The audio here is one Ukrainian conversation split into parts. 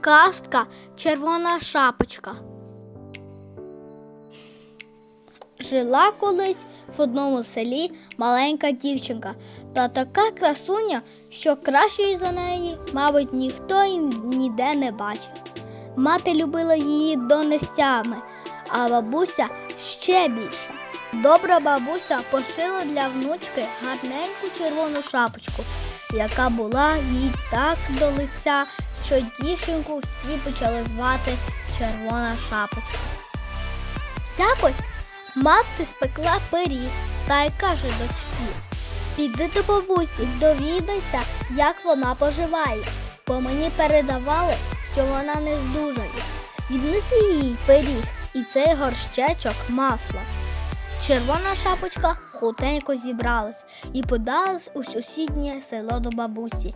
Казка Червона шапочка. Жила колись в одному селі маленька дівчинка та така красуня, що кращої за неї, мабуть, ніхто і ніде не бачив. Мати любила її донестями, а бабуся ще більше. Добра бабуся пошила для внучки гарненьку червону шапочку, яка була їй так до лиця, що дівчинку всі почали звати Червона шапочка. Якось мати спекла пиріг та й каже дочці: Піди до бабусі, довідайся, як вона поживає, бо мені передавали, що вона не здужає. Віднеси їй пиріг і цей горщечок масла. Червона шапочка хутенько зібралась і подалась у сусіднє село до бабусі.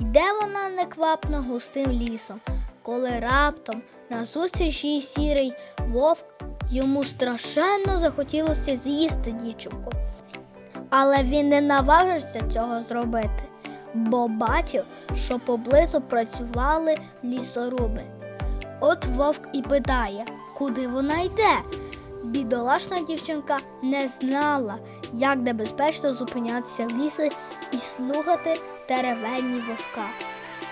Йде вона неквапно густим лісом, коли раптом назустріч їй сірий вовк йому страшенно захотілося з'їсти дівчинку. Але він не наважився цього зробити, бо бачив, що поблизу працювали лісоруби. От вовк і питає, куди вона йде. Бідолашна дівчинка не знала, як небезпечно зупинятися в лісі і слухати теревені вовка.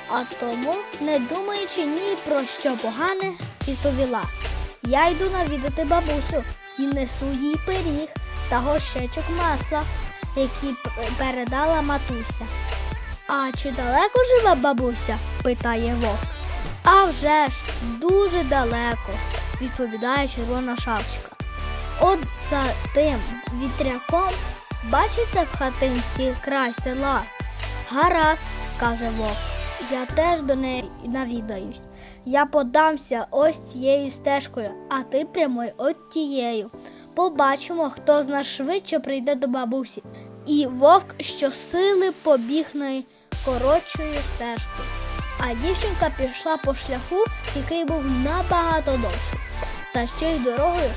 А тому, не думаючи ні про що погане, відповіла: Я йду навідати бабусю і несу їй пиріг та горщечок масла, які передала матуся. А чи далеко живе бабуся? питає вовк. А вже ж дуже далеко, відповідає червона шапочка. От за тим вітряком бачите в хатинці край села. Гаразд, каже вовк. Я теж до неї навідаюсь. Я подамся ось цією стежкою, а ти прямуй от тією. Побачимо, хто з нас швидше прийде до бабусі. І вовк щосили побіг найкоротшою стежкою. А дівчинка пішла по шляху, який був набагато довший. Та ще й дорогою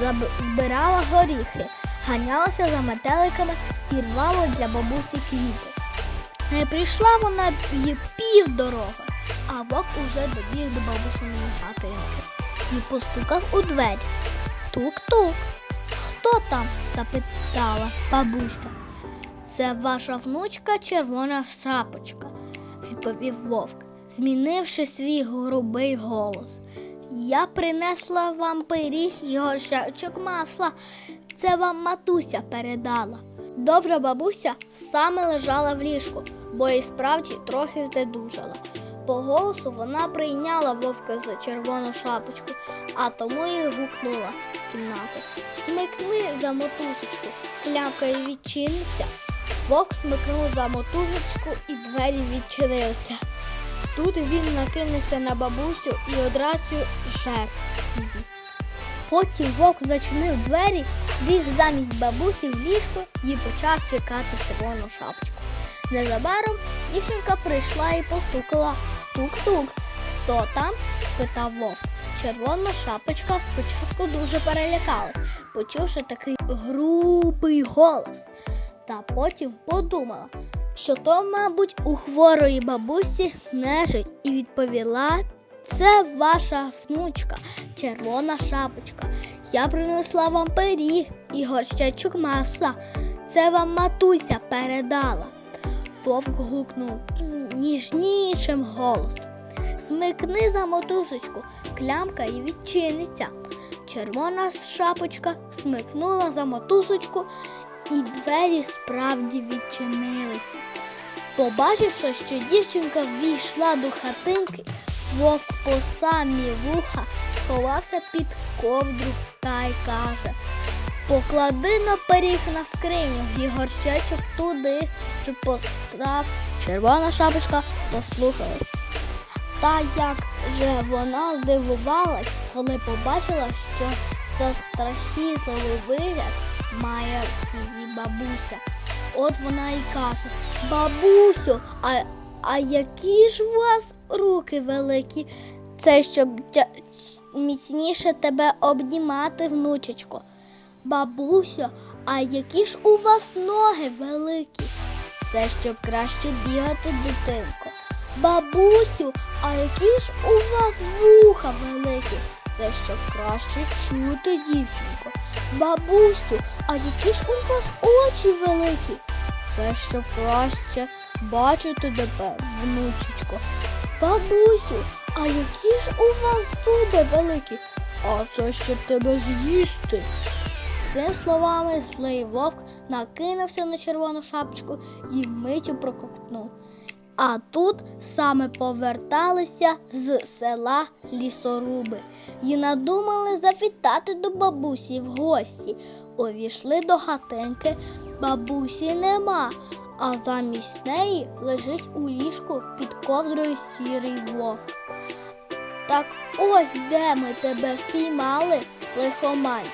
заб- збирала горіхи, ганялася за метеликами і рвала для бабусі квіти. Не прийшла вона пів дороги, а вовк уже добіг до бабусиної хатинки і постукав у двері. Тук-тук. Хто там? запитала бабуся. Це ваша внучка червона шапочка, відповів вовк, змінивши свій грубий голос. Я принесла вам пиріг і горщачок масла. Це вам матуся передала. Добра бабуся саме лежала в ліжку, бо і справді трохи здедужала. По голосу вона прийняла вовка за червону шапочку, а тому і гукнула з кімнати. Смикни за мотузочку, клямка і відчиниться. Вовк смикнув за мотузочку і двері відчинилися. Тут він накинувся на бабусю і одразу її. Потім вовк зачинив двері, ліг замість бабусі в ліжко і почав чекати червону шапочку. Незабаром дівчинка прийшла і постукала тук-тук. Хто там? спитав вовк. Червона шапочка спочатку дуже перелякалась, почувши такий грубий голос. Та потім подумала, що то, мабуть, у хворої бабусі нежить, і відповіла: це ваша внучка, червона шапочка. Я принесла вам пиріг і горщачок масла. Це вам матуся передала. Вовк гукнув ніжнішим голосом. Смикни за мотузочку, клямка і відчиниться. Червона шапочка смикнула за мотузочку, і двері справді відчинилися. Побачивши, що дівчинка ввійшла до хатинки, вовк по самі вуха сховався під ковдру та й каже Поклади на пиріг на скриню і горщечок туди, щоб постав. Червона шапочка послухалась. Та як же вона здивувалась, коли побачила, що застрахізливий вигляд має її бабуся. От вона і каже: Бабусю, а, а які ж у вас руки великі? Це щоб міцніше тебе обнімати, внучечко. Бабусю, а які ж у вас ноги великі? Це щоб краще бігати, дитинко. Бабусю, а які ж у вас вуха великі? Це щоб краще чути, дівчинко. Бабусю, а які ж у вас очі великі? Це щоб краще бачити тебе, внучечко. Бабусю, а які ж у вас зуби великі? А це щоб тебе з'їсти. Цими словами злий вовк накинувся на червону шапочку і миттю проковтнув. А тут саме поверталися з села лісоруби і надумали завітати до бабусі в гості. Увійшли до хатинки, бабусі нема, а замість неї лежить у ліжку під ковдрою сірий вовк. Так ось де ми тебе впіймали, лихоманці,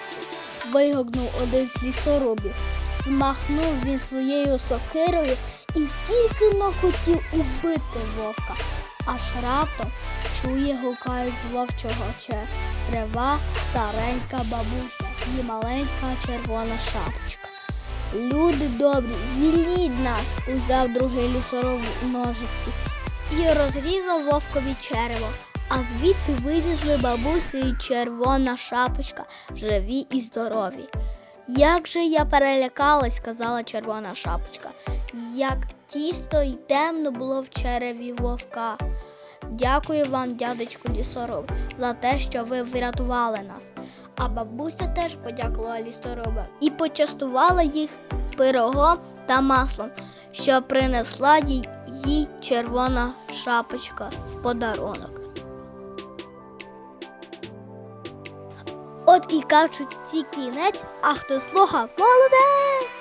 вигукнув один з лісорубів. Змахнув він своєю сокирою і тільки но хотів убити вовка, аж раптом чує, гукають з вовчого черева старенька бабуся і маленька червона шапочка. Люди добрі, звільніть нас, узяв другий лісороб ножиці і розрізав вовкові черево. А звідти вилізли бабуся і червона шапочка, живі і здорові. Як же я перелякалась, сказала червона шапочка, як тісто й темно було в череві вовка. Дякую вам, дядечку лісоруб, за те, що ви врятували нас. А бабуся теж подякувала лісоруба і почастувала їх пирогом та маслом, що принесла їй червона шапочка в подарунок. От і кажуть ці кінець, а хто слухав, молодець!